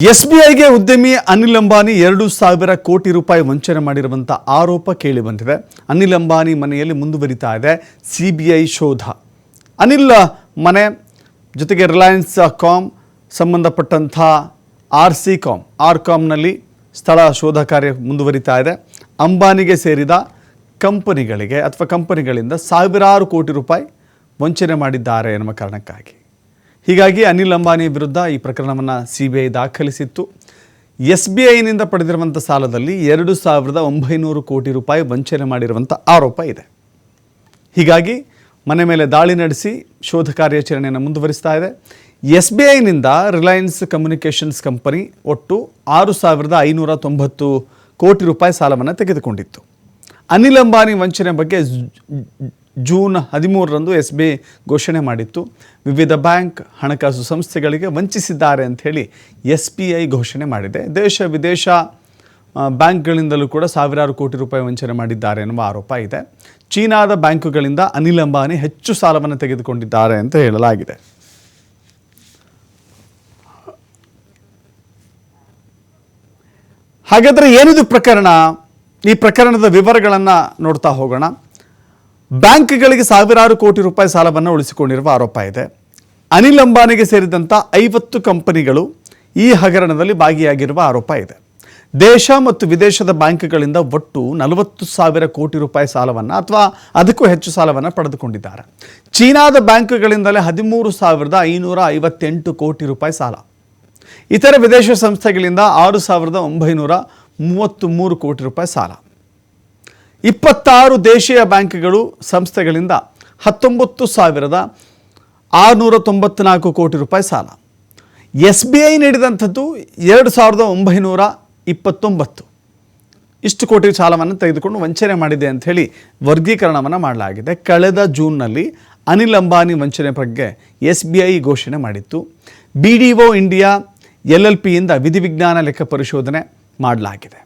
ಎಸ್ಬಿಐಗೆ ಉದ್ಯಮಿ ಅನಿಲ್ ಅಂಬಾನಿ ಎರಡು ಸಾವಿರ ಕೋಟಿ ರೂಪಾಯಿ ವಂಚನೆ ಮಾಡಿರುವಂಥ ಆರೋಪ ಕೇಳಿ ಬಂದಿದೆ. ಅನಿಲ್ ಅಂಬಾನಿ ಮನೆಯಲ್ಲಿ ಮುಂದುವರಿತಾ ಇದೆ. ಸಿಬಿಐ ಶೋಧ. ಅನಿಲ್ ಮನೆ ಜೊತೆಗೆ ರಿಲಯನ್ಸ್ ಕಾಮ್ ಸಂಬಂಧಪಟ್ಟಂಥ ಆರ್ ಸಿ ಕಾಮ್ ಆರ್ ಕಾಮ್ನಲ್ಲಿ ಸ್ಥಳ ಶೋಧ ಕಾರ್ಯ ಮುಂದುವರಿತಾ ಇದೆ. ಅಂಬಾನಿಗೆ ಸೇರಿದ ಕಂಪನಿಗಳಿಗೆ ಅಥವಾ ಕಂಪನಿಗಳಿಂದ ಸಾವಿರಾರು ಕೋಟಿ ರೂಪಾಯಿ ವಂಚನೆ ಮಾಡಿದ್ದಾರೆ ಎನ್ನುವ ಕಾರಣಕ್ಕಾಗಿ. ಹೀಗಾಗಿ ಅನಿಲ್ ಅಂಬಾನಿ ವಿರುದ್ಧ ಈ ಪ್ರಕರಣವನ್ನು ಸಿ ಬಿ ಐ ದಾಖಲಿಸಿತ್ತು. ಎಸ್ ಬಿ ಐನಿಂದ ಪಡೆದಿರುವಂಥ ಸಾಲದಲ್ಲಿ ಎರಡು ಸಾವಿರದ ಒಂಬೈನೂರು ಕೋಟಿ ರೂಪಾಯಿ ವಂಚನೆ ಮಾಡಿರುವಂಥ ಆರೋಪ ಇದೆ. ಹೀಗಾಗಿ ಮನೆ ಮೇಲೆ ದಾಳಿ ನಡೆಸಿ ಶೋಧ ಕಾರ್ಯಾಚರಣೆಯನ್ನು ಮುಂದುವರಿಸ್ತಾ ಇದೆ. ಎಸ್ ಬಿ ಐನಿಂದ ರಿಲಯನ್ಸ್ ಕಮ್ಯುನಿಕೇಷನ್ಸ್ ಕಂಪನಿ ಒಟ್ಟು ಆರು ಸಾವಿರದ ಐನೂರ ತೊಂಬತ್ತು ಕೋಟಿ ರೂಪಾಯಿ ಸಾಲವನ್ನು ತೆಗೆದುಕೊಂಡಿತ್ತು. ಅನಿಲ್ ಅಂಬಾನಿ ವಂಚನೆ ಬಗ್ಗೆ ಜೂನ್ ಹದಿಮೂರರಂದು ಎಸ್ ಬಿ ಐ ಘೋಷಣೆ ಮಾಡಿತ್ತು. ವಿವಿಧ ಬ್ಯಾಂಕ್ ಹಣಕಾಸು ಸಂಸ್ಥೆಗಳಿಗೆ ವಂಚಿಸಿದ್ದಾರೆ ಅಂಥೇಳಿ ಎಸ್ ಬಿ ಐ ಘೋಷಣೆ ಮಾಡಿದೆ. ದೇಶ ವಿದೇಶ ಬ್ಯಾಂಕ್ಗಳಿಂದಲೂ ಕೂಡ ಸಾವಿರಾರು ಕೋಟಿ ರೂಪಾಯಿ ವಂಚನೆ ಮಾಡಿದ್ದಾರೆ ಎನ್ನುವ ಆರೋಪ ಇದೆ. ಚೀನಾದ ಬ್ಯಾಂಕುಗಳಿಂದ ಅನಿಲ್ ಅಂಬಾನಿ ಹೆಚ್ಚು ಸಾಲವನ್ನು ತೆಗೆದುಕೊಂಡಿದ್ದಾರೆ ಅಂತ ಹೇಳಲಾಗಿದೆ. ಹಾಗಾದರೆ ಏನಿದು ಪ್ರಕರಣ? ಈ ಪ್ರಕರಣದ ವಿವರಗಳನ್ನು ನೋಡ್ತಾ ಹೋಗೋಣ. ಬ್ಯಾಂಕ್ಗಳಿಗೆ ಸಾವಿರಾರು ಕೋಟಿ ರೂಪಾಯಿ ಸಾಲವನ್ನು ಉಳಿಸಿಕೊಂಡಿರುವ ಆರೋಪ ಇದೆ. ಅನಿಲ್ ಅಂಬಾನಿಗೆ ಸೇರಿದಂಥ ಐವತ್ತು ಕಂಪನಿಗಳು ಈ ಹಗರಣದಲ್ಲಿ ಭಾಗಿಯಾಗಿರುವ ಆರೋಪ ಇದೆ. ದೇಶ ಮತ್ತು ವಿದೇಶದ ಬ್ಯಾಂಕ್ಗಳಿಂದ ಒಟ್ಟು ನಲವತ್ತು ಸಾವಿರ ಕೋಟಿ ರೂಪಾಯಿ ಸಾಲವನ್ನು ಅಥವಾ ಅದಕ್ಕೂ ಹೆಚ್ಚು ಸಾಲವನ್ನು ಪಡೆದುಕೊಂಡಿದ್ದಾರೆ. ಚೀನಾದ ಬ್ಯಾಂಕ್ಗಳಿಂದಲೇ ಹದಿಮೂರು ಸಾವಿರದ ಐನೂರ ಐವತ್ತೆಂಟು ಕೋಟಿ ರೂಪಾಯಿ ಸಾಲ. ಇತರ ವಿದೇಶ ಸಂಸ್ಥೆಗಳಿಂದ ಆರು ಸಾವಿರದ ಒಂಬೈನೂರ ಮೂವತ್ತು ಮೂರು ಕೋಟಿ ರೂಪಾಯಿ ಸಾಲ. ಇಪ್ಪತ್ತಾರು ದೇಶೀಯ ಬ್ಯಾಂಕ್ಗಳು ಸಂಸ್ಥೆಗಳಿಂದ ಹತ್ತೊಂಬತ್ತು ಸಾವಿರದ ಆರುನೂರ ತೊಂಬತ್ನಾಲ್ಕು ಕೋಟಿ ರೂಪಾಯಿ ಸಾಲ. ಎಸ್ ಬಿ ಐ ನೀಡಿದಂಥದ್ದು ಎರಡು ಸಾವಿರದ ಒಂಬೈನೂರ ಇಪ್ಪತ್ತೊಂಬತ್ತು. ಇಷ್ಟು ಕೋಟಿ ಸಾಲವನ್ನು ತೆಗೆದುಕೊಂಡು ವಂಚನೆ ಮಾಡಿದೆ ಅಂಥೇಳಿ ವರ್ಗೀಕರಣವನ್ನು ಮಾಡಲಾಗಿದೆ. ಕಳೆದ ಜೂನ್ನಲ್ಲಿ ಅನಿಲ್ ಅಂಬಾನಿ ವಂಚನೆ ಬಗ್ಗೆ ಎಸ್ ಬಿ ಐ ಘೋಷಣೆ ಮಾಡಿತ್ತು. B D O India L L ಪಿಯಿಂದ ವಿಧಿವಿಜ್ಞಾನ ಲೆಕ್ಕ ಪರಿಶೋಧನೆ ಮಾಡಲಾಗಿದೆ.